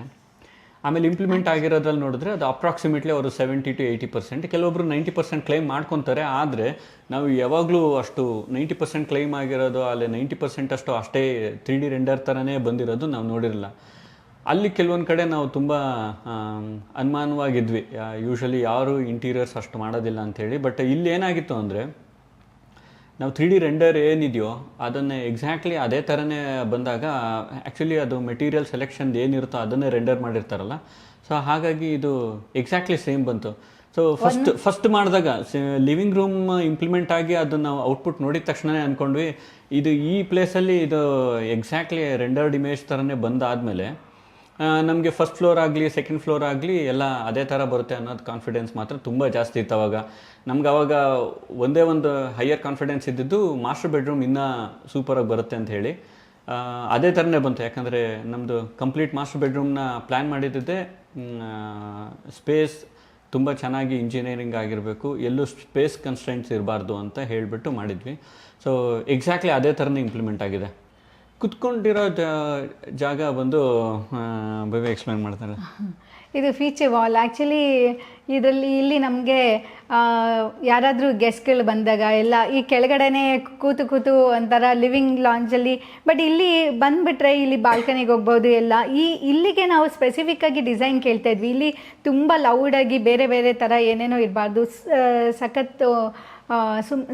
ಆಮೇಲೆ ಇಂಪ್ಲಿಮೆಂಟ್ ಆಗಿರೋದ್ರಲ್ಲಿ ನೋಡಿದ್ರೆ ಅದು ಅಪ್ರಾಕ್ಸಿಮೇಟ್ಲಿ ಅವರು ಸೆವೆಂಟಿ ಟು ಏಯ್ಟಿ ಪರ್ಸೆಂಟ್ ಕೆಲವೊಬ್ಬರು ನೈಂಟಿ ಪರ್ಸೆಂಟ್ ಕ್ಲೈಮ್ ಮಾಡ್ಕೊತಾರೆ, ಆದರೆ ನಾವು ಯಾವಾಗಲೂ ಅಷ್ಟು ನೈಂಟಿ ಪರ್ಸೆಂಟ್ ಕ್ಲೈಮ್ ಆಗಿರೋದು, ಅಲ್ಲಿ ನೈಂಟಿ ಪರ್ಸೆಂಟ್ ಅಷ್ಟು ಅಷ್ಟೇ ತ್ರೀ ಡಿ ರೆಂಡರ್ ಥರನೇ ಬಂದಿರೋದು ನಾವು ನೋಡಿರಲಿಲ್ಲ. ಅಲ್ಲಿ ಕೆಲವೊಂದು ಕಡೆ ನಾವು ತುಂಬ ಅನುಮಾನವಾಗಿದ್ವಿ. ಯೂಶಲಿ ಯಾರು ಇಂಟೀರಿಯರ್ಸ್ ಅಷ್ಟು ಮಾಡೋದಿಲ್ಲ ಅಂಥೇಳಿ ಬಟ್ ಇಲ್ಲಿ ಏನಾಗಿತ್ತು ಅಂದರೆ ನಾವು ತ್ರೀ ಡಿ ರೆಂಡರ್ ಏನಿದೆಯೋ ಅದನ್ನೇ ಎಕ್ಸಾಕ್ಟ್ಲಿ ಅದೇ ಥರನೇ ಬಂದಾಗ ಆ್ಯಕ್ಚುಲಿ ಅದು ಮೆಟೀರಿಯಲ್ ಸೆಲೆಕ್ಷನ್ ಏನಿರುತ್ತೋ ಅದನ್ನೇ ರೆಂಡರ್ ಮಾಡಿರ್ತಾರಲ್ಲ. ಸೊ ಹಾಗಾಗಿ ಇದು ಎಕ್ಸಾಕ್ಟ್ಲಿ ಸೇಮ್ ಬಂತು. ಸೊ ಫಸ್ಟ್ ಫಸ್ಟ್ ಮಾಡಿದಾಗ ಲಿವಿಂಗ್ ರೂಮ್ ಇಂಪ್ಲಿಮೆಂಟ್ ಆಗಿ ಅದನ್ನು ನಾವು ಔಟ್ಪುಟ್ ನೋಡಿದ ತಕ್ಷಣನೇ ಅಂದ್ಕೊಂಡ್ವಿ ಇದು ಈ ಪ್ಲೇಸಲ್ಲಿ ಇದು ಎಕ್ಸಾಕ್ಟ್ಲಿ ರೆಂಡರ್ಡ್ ಇಮೇಜ್ ಥರನೇ ಬಂದಾದಮೇಲೆ ನಮಗೆ ಫಸ್ಟ್ ಫ್ಲೋರ್ ಆಗಲಿ ಸೆಕೆಂಡ್ ಫ್ಲೋರ್ ಆಗಲಿ ಎಲ್ಲ ಅದೇ ಥರ ಬರುತ್ತೆ ಅನ್ನೋದು ಕಾನ್ಫಿಡೆನ್ಸ್ ಮಾತ್ರ ತುಂಬ ಜಾಸ್ತಿ ಇತ್ತು ಅವಾಗ. ನಮ್ಗೆ ಅವಾಗ ಒಂದೇ ಒಂದು ಹೈಯರ್ ಕಾನ್ಫಿಡೆನ್ಸ್ ಇದ್ದಿದ್ದು ಮಾಸ್ಟರ್ ಬೆಡ್ರೂಮ್ ಇನ್ನೂ ಸೂಪರಾಗಿ ಬರುತ್ತೆ ಅಂತ ಹೇಳಿ. ಅದೇ ಥರನೇ ಬಂತು. ಯಾಕಂದರೆ ನಮ್ಮದು ಕಂಪ್ಲೀಟ್ ಮಾಸ್ಟರ್ ಬೆಡ್ರೂಮ್ನ ಪ್ಲ್ಯಾನ್ ಮಾಡಿದ್ದೆ ಸ್ಪೇಸ್ ತುಂಬ ಚೆನ್ನಾಗಿ ಇಂಜಿನಿಯರಿಂಗ್ ಆಗಿರಬೇಕು, ಎಲ್ಲೂ ಸ್ಪೇಸ್ ಕನ್ಸ್ಟೆಂಟ್ಸ್ ಇರಬಾರ್ದು ಅಂತ ಹೇಳಿಬಿಟ್ಟು ಮಾಡಿದ್ವಿ. ಸೊ ಎಕ್ಸಾಕ್ಟ್ಲಿ ಅದೇ ಥರನೇ ಇಂಪ್ಲಿಮೆಂಟ್ ಆಗಿದೆ. ಕುತ್ಕೊಂಡಿರೋ ಜಾಗ ಬಂದು ಬೇಬಿ ಎಕ್ಸ್ಪ್ಲೈನ್ ಮಾಡ್ತಾರೆ. ಇದು ಫೀಚರ್ ವಾಲ್ ಆ್ಯಕ್ಚುಲಿ ಇದರಲ್ಲಿ ಇಲ್ಲಿ ನಮಗೆ ಯಾರಾದರೂ ಗೆಸ್ಟ್ಗಳು ಬಂದಾಗ, ಎಲ್ಲ ಈ ಕೆಳಗಡೆನೇ ಕೂತು ಕೂತು ಒಂಥರ ಲಿವಿಂಗ್ ಲಾಂಜಲ್ಲಿ ಬಟ್ ಇಲ್ಲಿ ಬಂದುಬಿಟ್ರೆ ಇಲ್ಲಿ ಬಾಲ್ಕನಿಗೆ ಹೋಗ್ಬೋದು, ಎಲ್ಲ. ಈ, ಇಲ್ಲಿಗೆ ನಾವು ಸ್ಪೆಸಿಫಿಕ್ಕಾಗಿ ಡಿಸೈನ್ ಕೇಳ್ತಾ ಇದ್ವಿ. ಇಲ್ಲಿ ತುಂಬ ಲೌಡಾಗಿ ಬೇರೆ ಬೇರೆ ಥರ ಏನೇನೋ ಇರಬಾರ್ದು. ಸಖತ್ತು ಸುಮ್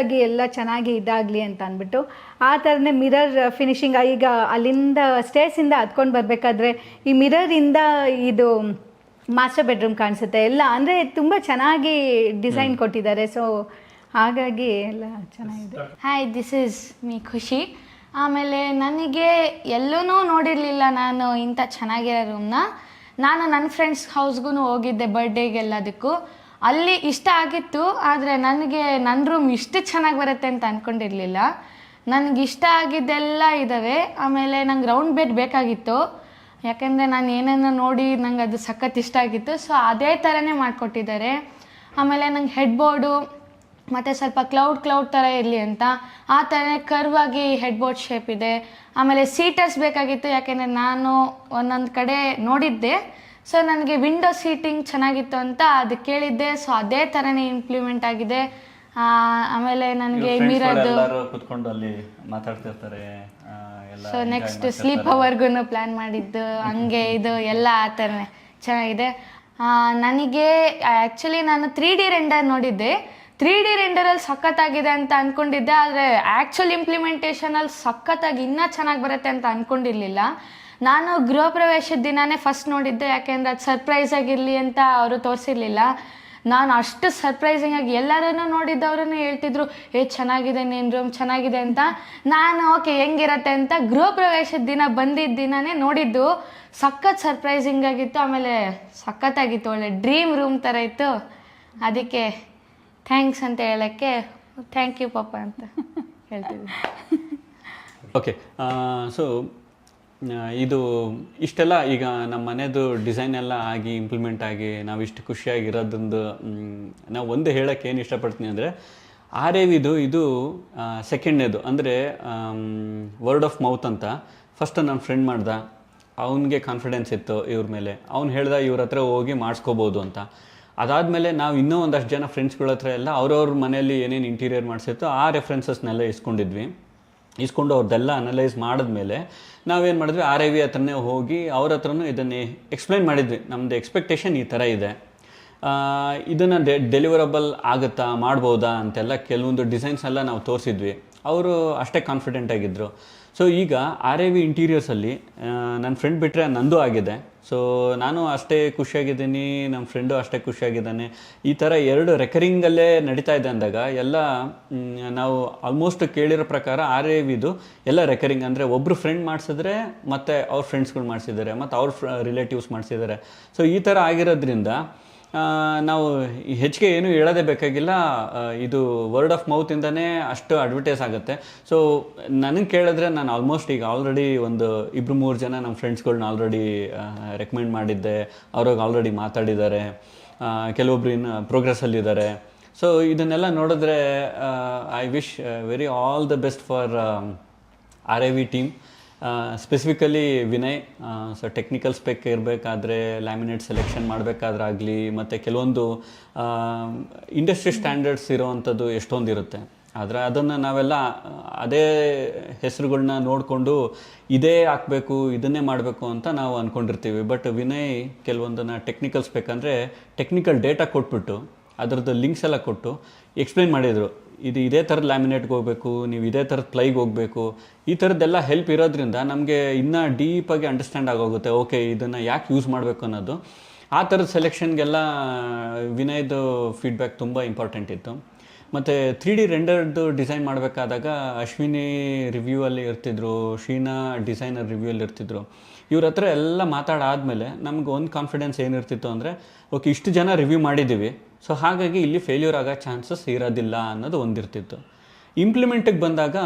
ಆಗಿ ಎಲ್ಲ ಚೆನ್ನಾಗಿ ಇದಾಗಲಿ ಅಂತ ಅಂದ್ಬಿಟ್ಟು ಆ ಥರನೇ ಮಿರರ್ ಫಿನಿಶಿಂಗ್ ಈಗ ಅಲ್ಲಿಂದ ಸ್ಟೇಸಿಂದ ಹತ್ಕೊಂಡು ಬರಬೇಕಾದ್ರೆ ಈ ಮಿರರಿಂದ ಇದು ಮಾಸ್ಟರ್ ಬೆಡ್ರೂಮ್ ಕಾಣಿಸುತ್ತೆ. ಎಲ್ಲ ಅಂದರೆ ತುಂಬ ಚೆನ್ನಾಗಿ ಡಿಸೈನ್ ಕೊಟ್ಟಿದ್ದಾರೆ. ಸೊ ಹಾಗಾಗಿ ಎಲ್ಲ ಚೆನ್ನಾಗಿದೆ. ಹಾಯ್ ದಿಸ್ ಇಸ್ ಮೀ ಖುಷಿ ಆಮೇಲೆ ನನಗೆ ಎಲ್ಲೂ ನೋಡಿರಲಿಲ್ಲ ನಾನು ಇಂಥ ಚೆನ್ನಾಗಿರೋ ರೂಮ್ನ ನಾನು ನನ್ನ ಫ್ರೆಂಡ್ಸ್ ಹೌಸ್ಗೂ ಹೋಗಿದ್ದೆ ಬರ್ಡೇಗೆಲ್ಲದಕ್ಕೂ ಅಲ್ಲಿ ಇಷ್ಟ ಆಗಿತ್ತು, ಆದರೆ ನನಗೆ ನನ್ನ ರೂಮ್ ಇಷ್ಟು ಚೆನ್ನಾಗಿ ಬರುತ್ತೆ ಅಂತ ಅಂದ್ಕೊಂಡಿರಲಿಲ್ಲ ನನಗೆ ಇಷ್ಟ ಆಗಿದ್ದೆಲ್ಲ ಇದ್ದಾವೆ ಆಮೇಲೆ ನಂಗೆ ರೌಂಡ್ ಬೆಡ್ ಬೇಕಾಗಿತ್ತು. ಯಾಕೆಂದರೆ ನಾನು ಏನೇನೋ ನೋಡಿ ನಂಗೆ ಅದು ಸಖತ್ ಇಷ್ಟ ಆಗಿತ್ತು ಸೊ ಅದೇ ಥರನೇ ಮಾಡಿಕೊಟ್ಟಿದ್ದಾರೆ. ಆಮೇಲೆ ನಂಗೆ ಹೆಡ್ ಬೋರ್ಡು ಮತ್ತು ಸ್ವಲ್ಪ ಕ್ಲೌಡ್ ಕ್ಲೌಡ್ ಥರ ಇರಲಿ ಅಂತ. ಆ ಥರನೇ ಕರ್ವಾಗಿ ಹೆಡ್ ಬೋರ್ಡ್ ಶೇಪ್ ಇದೆ. ಆಮೇಲೆ ಸೀಟರ್ಸ್ ಬೇಕಾಗಿತ್ತು, ಯಾಕೆಂದರೆ ನಾನು ಒಂದೊಂದು ಕಡೆ ನೋಡಿದ್ದೆ. ಸೊ ನನಗೆ ವಿಂಡೋ ಸೀಟಿಂಗ್ ಚೆನ್ನಾಗಿತ್ತು ಅಂತ ಅದು ಕೇಳಿದ್ದೆ. ಸೊ ಅದೇ ಥರನೇ ಇಂಪ್ಲಿಮೆಂಟ್ ಆಗಿದೆ. ಆ, ಆಮೇಲೆ ನನಗೆ ಮಿರದು ಎಲ್ಲರೂ ಕುತ್ಕೊಂಡು ಅಲ್ಲಿ ಮಾತಾಡ್ತಿರ್ತಾರೆ ಆ, ಎಲ್ಲ ಸೊ ನೆಕ್ಸ್ಟ್. ಸ್ಲೀಪ್ ಅವರ್ಗೂ ಪ್ಲ್ಯಾನ್ ಮಾಡಿದ್ದು ಹಂಗೆ ಇದು ಎಲ್ಲ ಆ ಥರನೇ ಚೆನ್ನಾಗಿದೆ. ಆ, ನನಗೆ ಆ್ಯಕ್ಚುಲಿ ನಾನು ತ್ರೀ ಡಿ ರೆಂಡರ್ ನೋಡಿದ್ದೆ. ತ್ರೀ ಡಿ ರೆಂಡರಲ್ಲಿ ಸಖತ್ತಾಗಿದೆ ಅಂತ ಅಂದ್ಕೊಂಡಿದ್ದೆ ಆದರೆ ಆ್ಯಕ್ಚುಲ್ ಇಂಪ್ಲಿಮೆಂಟೇಷನಲ್ಲಿ ಸಖತ್ತಾಗಿ ಇನ್ನೂ ಚೆನ್ನಾಗಿ ಬರುತ್ತೆ ಅಂತ ಅಂದ್ಕೊಂಡಿರಲಿಲ್ಲ ನಾನು ಗೃಹ ದಿನಾನೇ ಫಸ್ಟ್ ನೋಡಿದ್ದೆ, ಯಾಕೆಂದ್ರೆ ಅದು ಸರ್ಪ್ರೈಸ್ ಆಗಿರಲಿ ಅಂತ ಅವರು ತೋರಿಸಿರ್ಲಿಲ್ಲ. ನಾನು ಅಷ್ಟು ಸರ್ಪ್ರೈಸಿಂಗ್ ಆಗಿ ಎಲ್ಲರನ್ನು ನೋಡಿದ್ದವ್ರನ್ನು ಹೇಳ್ತಿದ್ರು, ಏ, ಚೆನ್ನಾಗಿದೆ ನಿನ್ನ ರೂಮ್ ಚೆನ್ನಾಗಿದೆ ಅಂತ. ನಾನು, ಓಕೆ, ಹೆಂಗಿರತ್ತೆ ಅಂತ ಗೃಹ ಪ್ರವೇಶದ ದಿನ ಬಂದಿದ್ದ ದಿನನೇ ನೋಡಿದ್ದು. ಸಖತ್ ಸರ್ಪ್ರೈಸಿಂಗ್ ಆಗಿತ್ತು, ಆಮೇಲೆ ಸಖತ್ತಾಗಿತ್ತು, ಒಳ್ಳೆ ಡ್ರೀಮ್ ರೂಮ್ ಥರ ಇತ್ತು. ಅದಕ್ಕೆ ಥ್ಯಾಂಕ್ಸ್ ಅಂತ ಹೇಳೋಕ್ಕೆ ಥ್ಯಾಂಕ್ ಯು ಪಾಪ ಅಂತ ಹೇಳ್ತಿದ್ದೆ ಓಕೆ ಸೊ ಇದು ಇಷ್ಟೆಲ್ಲ ಈಗ ನಮ್ಮ ಮನೆಯದು ಡಿಸೈನ್ ಎಲ್ಲ ಆಗಿ ಇಂಪ್ಲಿಮೆಂಟ್ ಆಗಿ ನಾವು ಇಷ್ಟು ಖುಷಿಯಾಗಿರೋದೊಂದು ನಾವು ಒಂದು ಹೇಳಕ್ಕೆ ಏನು ಇಷ್ಟಪಡ್ತೀನಿ ಅಂದರೆ ಆರೇವಿದು ಇದು ಸೆಕೆಂಡ್ನೇದು ಅಂದರೆ ವರ್ಡ್ ಆಫ್ ಮೌತ್ ಅಂತ. ಫಸ್ಟ್ ನನ್ನ ಫ್ರೆಂಡ್ ಮಾಡ್ದ. ಅವನಿಗೆ ಕಾನ್ಫಿಡೆನ್ಸ್ ಇತ್ತು ಇವ್ರ ಮೇಲೆ. ಅವ್ನು ಹೇಳ್ದ ಇವ್ರ ಹತ್ರ ಹೋಗಿ ಮಾಡಿಸ್ಕೋಬೋದು ಅಂತ. ಅದಾದಮೇಲೆ ನಾವು ಇನ್ನೂ ಒಂದಷ್ಟು ಜನ ಫ್ರೆಂಡ್ಸ್ಗಳ ಹತ್ರ ಎಲ್ಲ ಅವ್ರವ್ರ ಮನೆಯಲ್ಲಿ ಏನೇನು ಇಂಟೀರಿಯರ್ ಮಾಡಿಸಿತ್ತು ಆ ರೆಫ್ರೆನ್ಸಸ್ನೆಲ್ಲ ಇಸ್ಕೊಂಡಿದ್ವಿ. ಇಸ್ಕೊಂಡು ಅವ್ರದ್ದೆಲ್ಲ ಅನಲೈಸ್ ಮಾಡಿದ್ಮೇಲೆ ನಾವೇನು ಮಾಡಿದ್ವಿ ಆರ್ ಐ ವಿ ಹತ್ರನೇ ಹೋಗಿ ಅವ್ರ ಹತ್ರನೂ ಇದನ್ನೇ ಎಕ್ಸ್ಪ್ಲೈನ್ ಮಾಡಿದ್ವಿ. ನಮ್ಮದು ಎಕ್ಸ್ಪೆಕ್ಟೇಷನ್ ಈ ಥರ ಇದೆ. ಇದನ್ನು ಡೆ ಡೆಲಿವರಬಲ್ ಆಗುತ್ತಾ, ಮಾಡ್ಬೋದಾ ಅಂತೆಲ್ಲ ಕೆಲವೊಂದು ಡಿಸೈನ್ಸ್ ಎಲ್ಲ ನಾವು ತೋರಿಸಿದ್ವಿ. ಅವರು ಅಷ್ಟೇ ಕಾನ್ಫಿಡೆಂಟ್ ಆಗಿದ್ದರು ಸೊ ಈಗ ಆರ್ ಐ ವಿ ಇಂಟೀರಿಯರ್ಸಲ್ಲಿ ನನ್ನ ಫ್ರೆಂಡ್ ಬಿಟ್ಟರೆ ನಂದು ಆಗಿದೆ. ಸೊ ನಾನು ಅಷ್ಟೇ ಖುಷಿಯಾಗಿದ್ದೀನಿ ನಮ್ಮ ಫ್ರೆಂಡು ಅಷ್ಟೇ ಖುಷಿಯಾಗಿದ್ದಾನೆ. ಈ ಥರ ಎರಡು ರೆಕರಿಂಗಲ್ಲೇ ನಡೀತಾ ಇದೆ ಅಂದಾಗ, ಎಲ್ಲ ನಾವು ಆಲ್ಮೋಸ್ಟ್ ಕೇಳಿರೋ ಪ್ರಕಾರ ಆರ್ ಎ ವಿದು ಎಲ್ಲ ರೆಕರಿಂಗ್ ಅಂದರೆ ಒಬ್ಬರು ಫ್ರೆಂಡ್ ಮಾಡಿಸಿದ್ರೆ ಮತ್ತು ಅವ್ರ ಫ್ರೆಂಡ್ಸ್ಗಳು ಮಾಡಿಸಿದ್ದಾರೆ, ಮತ್ತು ಅವ್ರ ರಿಲೇಟಿವ್ಸ್ ಮಾಡಿಸಿದ್ದಾರೆ. ಸೊ ಈ ಥರ ಆಗಿರೋದ್ರಿಂದ ನಾವು ಹೆಚ್ಚಿಗೆ ಏನು ಹೇಳೋದೇ ಬೇಕಾಗಿಲ್ಲ. ಇದು ವರ್ಡ್ ಆಫ್ ಮೌತಿಂದನೇ ಅಷ್ಟು ಅಡ್ವರ್ಟೈಸ್ ಆಗುತ್ತೆ. ಸೊ ನನಗೆ ಕೇಳಿದ್ರೆ ನಾನು ಆಲ್ಮೋಸ್ಟ್ ಈಗ ಆಲ್ರೆಡಿ ಒಂದು ಇಬ್ಬರು ಮೂರು ಜನ ನಮ್ಮ ಫ್ರೆಂಡ್ಸ್ಗಳ್ನ ಆಲ್ರೆಡಿ ರೆಕಮೆಂಡ್ ಮಾಡಿದ್ದೆ. ಅವ್ರಿಗೆ ಆಲ್ರೆಡಿ ಮಾತಾಡಿದ್ದಾರೆ. ಕೆಲವೊಬ್ರು ಇನ್ನು ಪ್ರೋಗ್ರೆಸ್ಸಲ್ಲಿದ್ದಾರೆ ಸೊ ಇದನ್ನೆಲ್ಲ ನೋಡಿದ್ರೆ I wish very all the best for R I V team specifically Vinay so technical spec ಇರಬೇಕಾದ್ರೆ ಲ್ಯಾಮಿನೇಟ್ ಸೆಲೆಕ್ಷನ್ ಮಾಡಬೇಕಾದ್ರಾಗಲಿ, ಮತ್ತು ಕೆಲವೊಂದು ಇಂಡಸ್ಟ್ರಿ ಸ್ಟ್ಯಾಂಡರ್ಡ್ಸ್ ಇರೋವಂಥದ್ದು ಎಷ್ಟೊಂದು ಇರುತ್ತೆ ಆದರೆ ಅದನ್ನು ನಾವೆಲ್ಲ, ಅದೇ ಹೆಸರುಗಳನ್ನ ನೋಡಿಕೊಂಡು ಇದೇ ಹಾಕಬೇಕು, ಇದನ್ನೇ ಮಾಡಬೇಕು ಅಂತ ನಾವು ಅಂದ್ಕೊಂಡಿರ್ತೀವಿ ಬಟ್ ವಿನಯ್ ಕೆಲವೊಂದನ್ನು ಟೆಕ್ನಿಕಲ್ ಸ್ಪೆಕ್ ಅಂದರೆ ಟೆಕ್ನಿಕಲ್ ಡೇಟಾ ಕೊಟ್ಬಿಟ್ಟು, ಅದರದ್ದು ಲಿಂಕ್ಸ್ ಎಲ್ಲ ಕೊಟ್ಟು ಎಕ್ಸ್ಪ್ಲೈನ್ ಮಾಡಿದರು. ಇದು ಇದೇ ಥರದ ಲ್ಯಾಮಿನೇಟ್ಗೆ ಹೋಗಬೇಕು, ನೀವು ಇದೇ ಥರದ ಪ್ಲೈಗೆ ಹೋಗಬೇಕು, ಈ ಥರದ್ದೆಲ್ಲ ಹೆಲ್ಪ್ ಇರೋದ್ರಿಂದ ನಮಗೆ ಇನ್ನೂ ಡೀಪಾಗಿ ಅಂಡರ್ಸ್ಟ್ಯಾಂಡ್ ಆಗೋಗುತ್ತೆ ಓಕೆ ಇದನ್ನು ಯಾಕೆ ಯೂಸ್ ಮಾಡಬೇಕು ಅನ್ನೋದು. ಆ ಥರದ ಸೆಲೆಕ್ಷನ್ಗೆಲ್ಲ ವಿನಯ್ದು ಫೀಡ್ಬ್ಯಾಕ್ ತುಂಬ ಇಂಪಾರ್ಟೆಂಟ್ ಇತ್ತು. ಮತ್ತು ತ್ರೀ ಡಿ ರೆಂಡರ್ದು ಡಿಸೈನ್ ಮಾಡಬೇಕಾದಾಗ ಅಶ್ವಿನಿ ರಿವ್ಯೂ ಅಲ್ಲಿ ಇರ್ತಿದ್ರು, ಶೀನಾ ಡಿಸೈನರ್ ರಿವ್ಯೂ ಅಲ್ಲಿ ಇರ್ತಿದ್ರು. ಇವ್ರ ಹತ್ರ ಎಲ್ಲ ಮಾತಾಡಾದ್ಮೇಲೆ ನಮ್ಗೆ ಒಂದು ಕಾನ್ಫಿಡೆನ್ಸ್ ಏನಿರ್ತಿತ್ತು ಅಂದರೆ ಓಕೆ ಇಷ್ಟು ಜನ ರಿವ್ಯೂ ಮಾಡಿದ್ದೀವಿ ಸೊ ಹಾಗಾಗಿ ಇಲ್ಲಿ ಫೇಲ್ಯೂರ್ ಆಗೋ ಚಾನ್ಸಸ್ ಇರೋದಿಲ್ಲ ಅನ್ನೋದು ಒಂದಿರ್ತಿತ್ತು. ಇಂಪ್ಲಿಮೆಂಟಿಗೆ ಬಂದಾಗ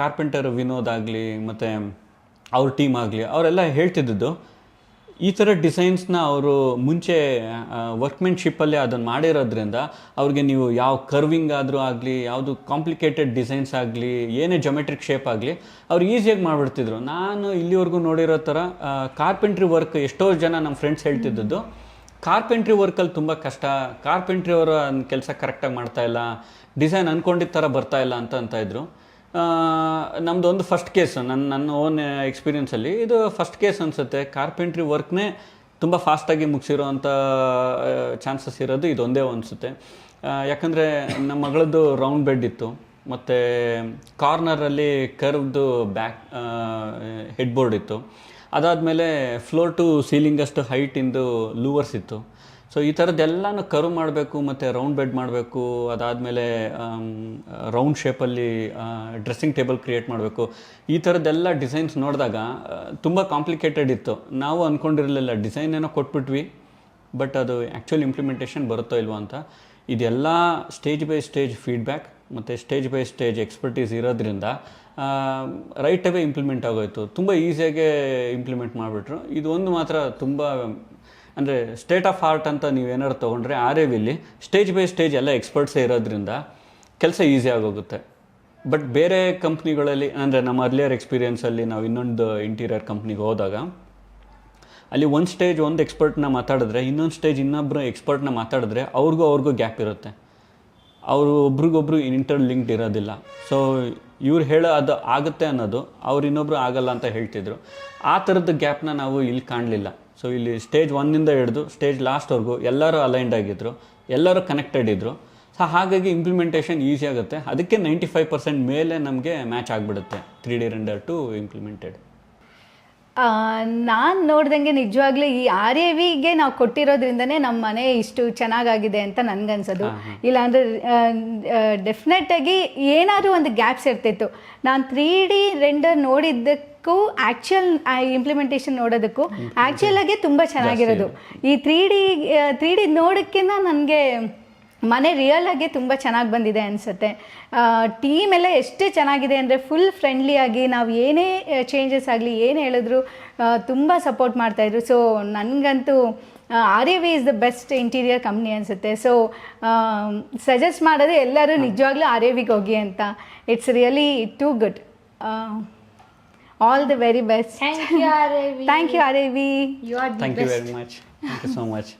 ಕಾರ್ಪೆಂಟರ್ ವಿನೋದ್ ಆಗಲಿ, ಮತ್ತು ಅವ್ರ ಟೀಮ್ ಆಗಲಿ, ಅವರೆಲ್ಲ ಹೇಳ್ತಿದ್ದದ್ದು, ಈ ಥರ ಡಿಸೈನ್ಸ್ನ ಅವರು ಮುಂಚೆ ವರ್ಕ್ಮೆನ್ಶಿಪ್ಪಲ್ಲೇ ಅದನ್ನು ಮಾಡಿರೋದ್ರಿಂದ ಅವ್ರಿಗೆ ನೀವು ಯಾವ ಕರ್ವಿಂಗ್ ಆದರೂ ಆಗಲಿ, ಯಾವುದು ಕಾಂಪ್ಲಿಕೇಟೆಡ್ ಡಿಸೈನ್ಸ್ ಆಗಲಿ, ಏನೇ ಜೊಮೆಟ್ರಿಕ್ ಶೇಪ್ ಆಗಲಿ, ಅವ್ರು ಈಸಿಯಾಗಿ ಮಾಡಿಬಿಡ್ತಿದ್ರು. ನಾನು ಇಲ್ಲಿವರೆಗೂ ನೋಡಿರೋ ಥರ ಕಾರ್ಪೆಂಟ್ರಿ ವರ್ಕ್ ಎಷ್ಟೋ ಜನ ನಮ್ಮ ಫ್ರೆಂಡ್ಸ್ ಹೇಳ್ತಿದ್ದದ್ದು. ಕಾರ್ಪೆಂಟ್ರಿ ವರ್ಕಲ್ಲಿ ತುಂಬ ಕಷ್ಟ. ಕಾರ್ಪೆಂಟ್ರಿ ಅವರ ಕೆಲಸ ಕರೆಕ್ಟಾಗಿ ಮಾಡ್ತಾ ಇಲ್ಲ. ಡಿಸೈನ್ ಅಂದ್ಕೊಂಡಿದ್ದ ಥರ ಬರ್ತಾ ಇಲ್ಲ ಅಂತ ಅಂತ ಇದ್ರು. ನಮ್ಮದು ಒಂದು ಫಸ್ಟ್ ಕೇಸ್ ನನ್ನ ನನ್ನ ಓನ್ ಎಕ್ಸ್ಪೀರಿಯನ್ಸಲ್ಲಿ ಇದು ಫಸ್ಟ್ ಕೇಸ್ ಅನಿಸುತ್ತೆ. ಕಾರ್ಪೆಂಟ್ರಿ ವರ್ಕ್ನೇ ತುಂಬ ಫಾಸ್ಟಾಗಿ ಮುಗಿಸಿರೋ ಅಂಥ ಚಾನ್ಸಸ್ ಇರೋದು ಇದೊಂದೇ ಅನಿಸುತ್ತೆ. ಯಾಕಂದರೆ ನಮ್ಮ ಮಗಳದ್ದು ರೌಂಡ್ ಬೆಡ್ ಇತ್ತು. ಮತ್ತು ಕಾರ್ನರಲ್ಲಿ ಕರ್ವ್ದು ಬ್ಯಾಕ್ ಹೆಡ್ ಬೋರ್ಡ್ ಇತ್ತು. ಅದಾದಮೇಲೆ ಫ್ಲೋರ್ ಟು ಸೀಲಿಂಗ್ ಅಷ್ಟು ಹೈಟಿಂದು ಲೂವರ್ಸ್ ಇತ್ತು. ಸೊ ಈ ಥರದ್ದೆಲ್ಲನೂ ಕರು ಮಾಡಬೇಕು, ಮತ್ತು ರೌಂಡ್ ಬೆಡ್ ಮಾಡಬೇಕು, ಅದಾದಮೇಲೆ ರೌಂಡ್ ಶೇಪಲ್ಲಿ ಡ್ರೆಸ್ಸಿಂಗ್ ಟೇಬಲ್ ಕ್ರಿಯೇಟ್ ಮಾಡಬೇಕು. ಈ ಥರದ್ದೆಲ್ಲ ಡಿಸೈನ್ಸ್ ನೋಡಿದಾಗ ತುಂಬ ಕಾಂಪ್ಲಿಕೇಟೆಡ್ ಇತ್ತು. ನಾವು ಅಂದ್ಕೊಂಡಿರಲಿಲ್ಲ ಡಿಸೈನ್ ಏನೋ ಕೊಟ್ಬಿಟ್ವಿ ಬಟ್ ಅದು ಆ್ಯಕ್ಚುಲ್ ಇಂಪ್ಲಿಮೆಂಟೇಷನ್ ಬರುತ್ತೋ ಇಲ್ವೋ ಅಂತ. ಇದೆಲ್ಲ ಸ್ಟೇಜ್ ಬೈ ಸ್ಟೇಜ್ ಫೀಡ್ಬ್ಯಾಕ್ ಮತ್ತು ಸ್ಟೇಜ್ ಬೈ ಸ್ಟೇಜ್ ಎಕ್ಸ್ಪರ್ಟೀಸ್ ಇರೋದ್ರಿಂದ ರೈಟ್ ಅವೇ ಇಂಪ್ಲಿಮೆಂಟ್ ಆಗೋಯ್ತು. ತುಂಬ ಈಸಿಯಾಗೆ ಇಂಪ್ಲಿಮೆಂಟ್ ಮಾಡಿಬಿಟ್ರು. ಇದು ಒಂದು ಮಾತ್ರ ತುಂಬ, ಅಂದರೆ ಸ್ಟೇಟ್ ಆಫ್ ಆರ್ಟ್ ಅಂತ ನೀವೇನಾದ್ರು ತೊಗೊಂಡ್ರೆ R A stage by stage ಎಲ್ಲ ಎಕ್ಸ್ಪರ್ಟ್ಸೇ ಇರೋದ್ರಿಂದ ಕೆಲಸ ಈಸಿ ಆಗೋಗುತ್ತೆ. ಬಟ್ ಬೇರೆ ಕಂಪ್ನಿಗಳಲ್ಲಿ ಅಂದರೆ ನಮ್ಮ ಅರ್ಲಿಯರ್ ಎಕ್ಸ್ಪೀರಿಯೆನ್ಸಲ್ಲಿ ನಾವು ಇನ್ನೊಂದು ಇಂಟೀರಿಯರ್ ಕಂಪ್ನಿಗೆ ಹೋದಾಗ, ಅಲ್ಲಿ ಒಂದು ಸ್ಟೇಜ್ ಒಂದು ಎಕ್ಸ್ಪರ್ಟ್ನ ಮಾತಾಡಿದ್ರೆ, ಇನ್ನೊಂದು ಸ್ಟೇಜ್ ಇನ್ನೊಬ್ಬರು ಎಕ್ಸ್ಪರ್ಟ್ನ ಮಾತಾಡಿದ್ರೆ ಅವ್ರಿಗೂ ಅವ್ರಿಗೂ ಗ್ಯಾಪ್ ಇರುತ್ತೆ. ಅವರು ಒಬ್ರಿಗೊಬ್ರು ಇಂಟರ್ ಲಿಂಕ್ಡ್ ಇರೋದಿಲ್ಲ. ಸೊ ಇವ್ರು ಹೇಳೋ ಅದು ಆಗುತ್ತೆ ಅನ್ನೋದು ಅವ್ರು ಇನ್ನೊಬ್ರು ಆಗಲ್ಲ ಅಂತ ಹೇಳ್ತಿದ್ರು. ಆ ಥರದ್ದು ಗ್ಯಾಪ್ನ ನಾವು ಇಲ್ಲಿ ಕಾಣಲಿಲ್ಲ. ಸೊ ಇಲ್ಲಿ ಸ್ಟೇಜ್ ಒನ್ನಿಂದ ಹಿಡಿದು ಸ್ಟೇಜ್ ಲಾಸ್ಟ್ವರೆಗೂ ಎಲ್ಲರೂ ಅಲೈನ್ಡ್ ಆಗಿದ್ರು, ಎಲ್ಲರೂ ಕನೆಕ್ಟೆಡ್ ಇದ್ದರು ಸೊ ಹಾಗಾಗಿ ಇಂಪ್ಲಿಮೆಂಟೇಷನ್ ಈಸಿ ಆಗುತ್ತೆ. ಅದಕ್ಕೆ ನೈಂಟಿ ಫೈವ್ ಪರ್ಸೆಂಟ್ ಮೇಲೆ ನಮಗೆ ಮ್ಯಾಚ್ ಆಗಿಬಿಡುತ್ತೆ. Three D render to implemented ನಾನು ನೋಡ್ದಂಗೆ ನಿಜವಾಗ್ಲೂ ಈ ಆರ್ ಎ ವಿಗೆ ನಾವು ಕೊಟ್ಟಿರೋದ್ರಿಂದನೇ ನಮ್ಮ ಮನೆ ಇಷ್ಟು ಚೆನ್ನಾಗಾಗಿದೆ ಅಂತ ನನ್ಗನ್ಸೋದು. ಇಲ್ಲಾಂದ್ರೆ ಡೆಫಿನೆಟಾಗಿ ಏನಾದರೂ ಒಂದು ಗ್ಯಾಪ್ಸ್ ಇರ್ತಿತ್ತು. ನಾನು ತ್ರೀ ಡಿ ರೆಂಡರ್ ನೋಡಿದ್ದಕ್ಕೂ ಆ್ಯಕ್ಚುಯಲ್ ಇಂಪ್ಲಿಮೆಂಟೇಷನ್ ನೋಡೋದಕ್ಕೂ ಆ್ಯಕ್ಚುಯಲ್ ಆಗಿ ತುಂಬ ಚೆನ್ನಾಗಿರೋದು. ಈ ತ್ರೀ ಡಿ ತ್ರೀ ಡಿ ನೋಡೋಕ್ಕಿಂತ ನನಗೆ ಮನೆ ರಿಯಲ್ ಆಗಿ ತುಂಬ ಚೆನ್ನಾಗಿ ಬಂದಿದೆ ಅನಿಸುತ್ತೆ. ಟೀಮ್ ಎಲ್ಲ ಎಷ್ಟು ಚೆನ್ನಾಗಿದೆ ಅಂದರೆ ಫುಲ್ ಫ್ರೆಂಡ್ಲಿ ಆಗಿ ನಾವು ಏನೇ ಚೇಂಜಸ್ ಆಗಲಿ ಏನು ಹೇಳಿದ್ರು ತುಂಬ ಸಪೋರ್ಟ್ ಮಾಡ್ತಾಯಿದ್ರು ಸೊ ನನಗಂತೂ R A V is the best interior company ಅನಿಸುತ್ತೆ ಸೊ ಸಜೆಸ್ಟ್ ಮಾಡೋದು ಎಲ್ಲರೂ ನಿಜವಾಗ್ಲೂ ಆರ್ ಎ ವಿಗೆ ಹೋಗಿ ಅಂತ. It's really too good all the very best thank you R thank you R A V you are thank you very much thank you so much